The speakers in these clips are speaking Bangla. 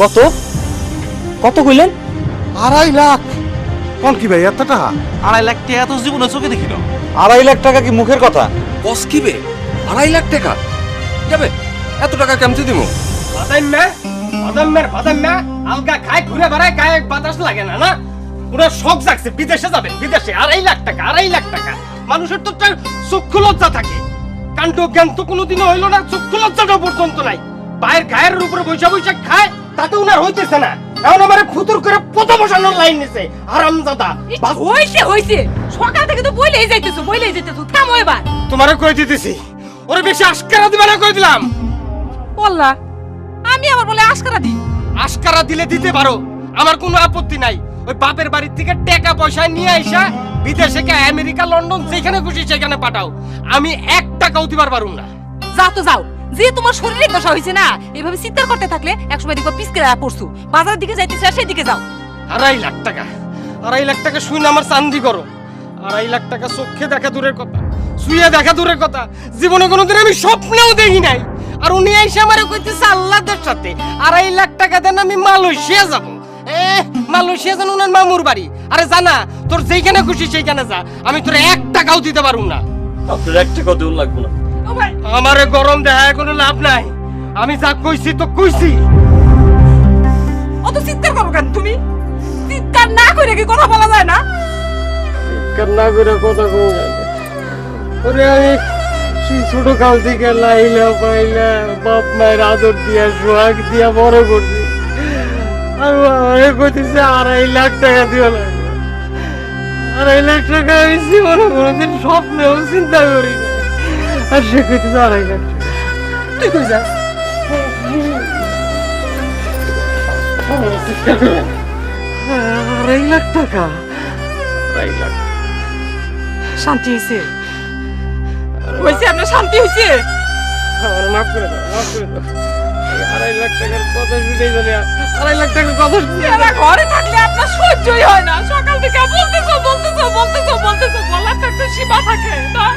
কত? কত কইলেন? আড়াই লাখ। কোন কি ভাই এত টাকা? আড়াই লাখ টাকা তো জীবনে চোখে দেখি না। আড়াই লাখ টাকা কি মুখের কথা? কস কি বে? আড়াই লাখ টাকা? যাবে এত টাকা কেমতে দিব? বাদাম মে বাদাম মের বাদাম মে আলগা খায় ঘুরে বেড়ায় গায়ে বাতাস লাগে না না? ওরা শখ জাগছে বিদেশে যাবেন বিদেশে। আড়াই লাখ টাকা আড়াই লাখ টাকা। মানুষের তো একটা চক্ষু লজ্জা থাকে। কাণ্ড জ্ঞান তো কোনোদিনও হইল না চক্ষু লজ্জাটা পর্যন্ত নাই। পায়ের গায়ের উপরে বৈশা বৈশা তাতে উনার হইতেছে না। এখন আমার ফুতুর করে পথ বসানোর লাইন নিছে। আরামজাদা বাস- হইছে হইছে। সকাল থেকে তো বইলেই যাইতেছো বইলেই যাইতেছো। থামো এবার। তোমারে কই দিতেছি? ওরে বেশি আস্কারা দিবে না কই দিলাম? বললা আমি আবার বলে আশকারা দিই। আস্কারা দিলে দিতে পারো। আমার কোনো আপত্তি নাই। ওই বাপের বাড়ির থেকে টাকা পয়সা নিয়ে আইসা বিদেশে কে আমেরিকা লন্ডন যেখানে খুশি সেখানে পাঠাও। আমি এক টাকাও দিবার পারুম না। যাও তো যাও। যে তোমার শরীরে দশা হয়েছে না এভাবে চিৎকার করতে থাকলে একসময় দেখো পিসকে পড়ছু। বাজারের দিকে যাইতেছে আর সেই দিকে যাও। আড়াই লাখ টাকা আড়াই লাখ টাকা শুনে আমার চান্দি করো। আড়াই লাখ টাকা চোখে দেখা দূরের কথা শুয়ে দেখা দূরের কথা। জীবনে কোনোদিন আমি স্বপ্নেও দেখি নাই। আর উনি এসে আমার কইতেছে আল্লাহদের সাথে আড়াই লাখ টাকা দেন আমি মালয়েশিয়া যাব। এ মালয়েশিয়া যেন উনার মামুর বাড়ি। আরে জানা তোর যেইখানে খুশি সেইখানে যা আমি তোর এক টাকাও দিতে পারুম না। আপনার একটা কত লাগবে না। আমারে গরম দেখায় কোনো লাভ নাই। আমি যা কইছি তো কইছি। অত চিৎকার করো কেন তুমি? চিৎকার না করে কি কথা বলা যায় না? কান্না করে কথা কম ওরে আমি সেই ছোট কাল থেকে লাইলা পাইলা বাপ মায়ের আদর দিয়া সোহাগ দিয়া বড় করছি। আর আমারে কইতেছে আড়াই লাখ টাকা দিও লাগবে আড়াই লাখ টাকা আমি জীবনে কোনোদিন স্বপ্নেও চিন্তা করি না আর সে কইতেছে আড়াই লাখ টাকা তুই কই যাস আড়াই লাখ টাকা আড়াই লাখ শান্তি হয়েছে হয়েছে আপনার শান্তি হয়েছে আমার মাফ করে দাও মাফ করে দাও আড়াই লাখ টাকার কথা শুনেই জানি আড়াই লাখ টাকার কথা শুনে ঘরে থাকলে আপনার সহ্যই হয় না সকাল থেকে বলতেছো বলতেছো বলতেছো বলতেছো বলার তো একটা সীমা থাকে আমার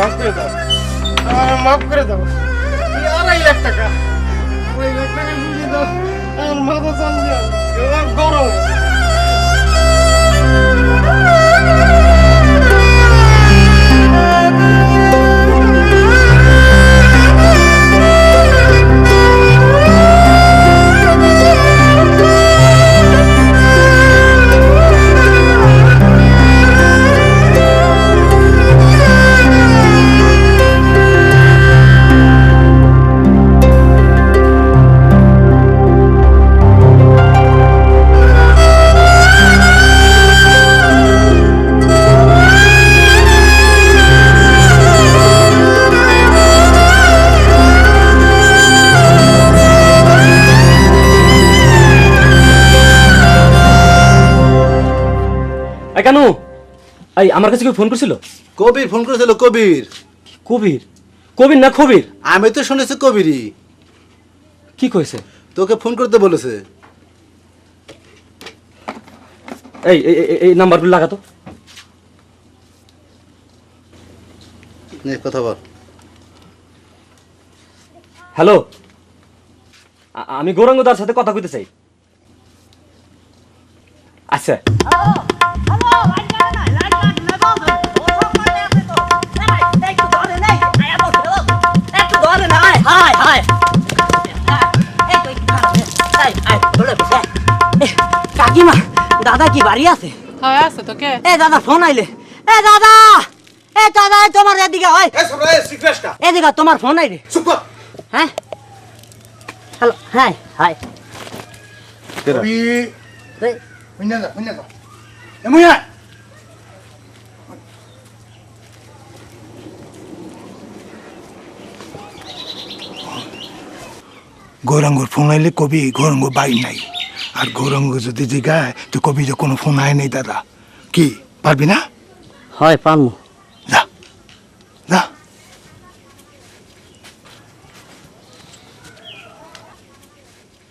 মাফ করে দাও। আমার করে দাও। আড়াই লাখ টাকা। ওই লাখ টাকা বুঝিয়ে দাও। আমার মাথা চাল দিয়া গরম। কেন এই আমার কাছে কেউ ফোন করছিল? কবির ফোন করেছিল কবির। কবির? কবির না খবির? আমি তো শুনেছি কবিরই। কি কইছে? তোকে ফোন করতে বলেছে। এই এই এই- এই নাম্বারগুলো লাগাতো নে কথা বল। হ্যালো? আ- আমি গৌরাঙ্গদার সাথে কথা কইতে চাই। আচ্ছা। কাকিমা দাদা কি বাড়ি আছে হয় আছে তো কে এ দাদা ফোন আইলে এ দাদা এ দাদা তোমার এদিকে হয় এ এদিকে তোমার ফোন আইলে হ্যাঁ হ্যালো হ্যাঁ হাই এই, গৌরাঙ্গর ফোন আইলে কবি গৌরাঙ্গ বাই নাই। আর গৌরাঙ্গ যদি জিগায় তো কবি যে কোনো ফোন আয় নাই দাদা। কি পারবি না? হয় পারমু।